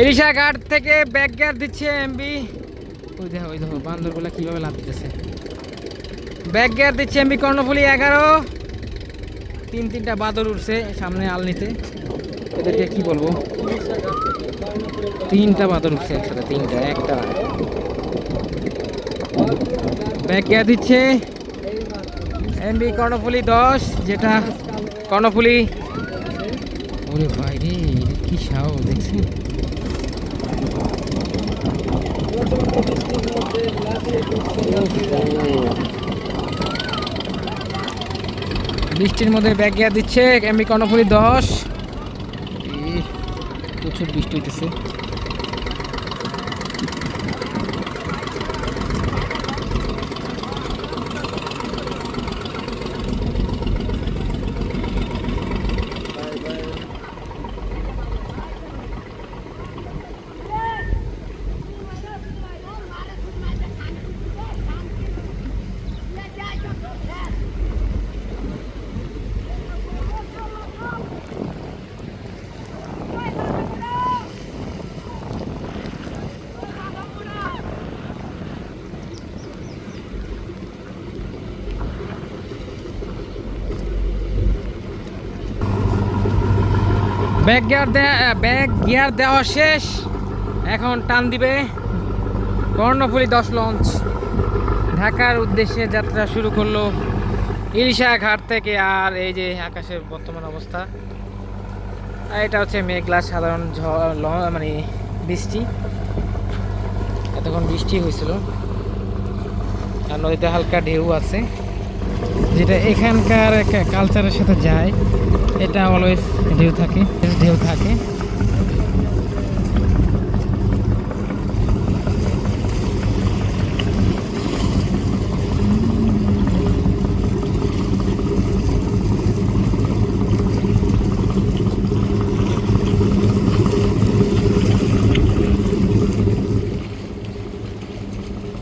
এলিশা ঘাট থেকে back gear দিচ্ছে এমবি ওই দেখো ওই দেখো, বান্দরগুলা কীভাবে লাভ দিতেছে। ব্যাক গিয়ার দিচ্ছে এমবি কর্ণফুলি এগারো। তিন তিনটা বাদর উঠছে সামনে আলনিতে এদেরকে কি বলব? তিনটা বাদর উঠছে একসাথে, তিনটা, একটা। ব্যাক গিয়ার দিচ্ছে এমবি কর্ণফুলি দশ, যেটা কর্ণফুলি। ওরে ভাই রে কি সাহস, দেখছেন? বৃষ্টির মধ্যে ব্যাগ গিয়া দিচ্ছে এমনি কর্ণফুলি দশ। প্রচুর বৃষ্টি হইতেছে। ব্যাগ গিয়ার ব্যাগ গিয়ার দেওয়া শেষ। এখন টান দিবে কর্ণফুলি দশ লঞ্চ ঢাকার উদ্দেশ্যে যাত্রা শুরু করল ইলিশা ঘাট থেকে। আর এই যে আকাশের বর্তমান অবস্থা, এটা হচ্ছে মেঘলা সাধারণ ঝড় মানে বৃষ্টি। এতক্ষণ বৃষ্টি হয়েছিল। আর নদীতে হালকা ঢেউ আছে। যেটা এখানকার কালচারের সাথে যায় এটা অলওয়েজ ঢেউ থাকে ঢেউ থাকে।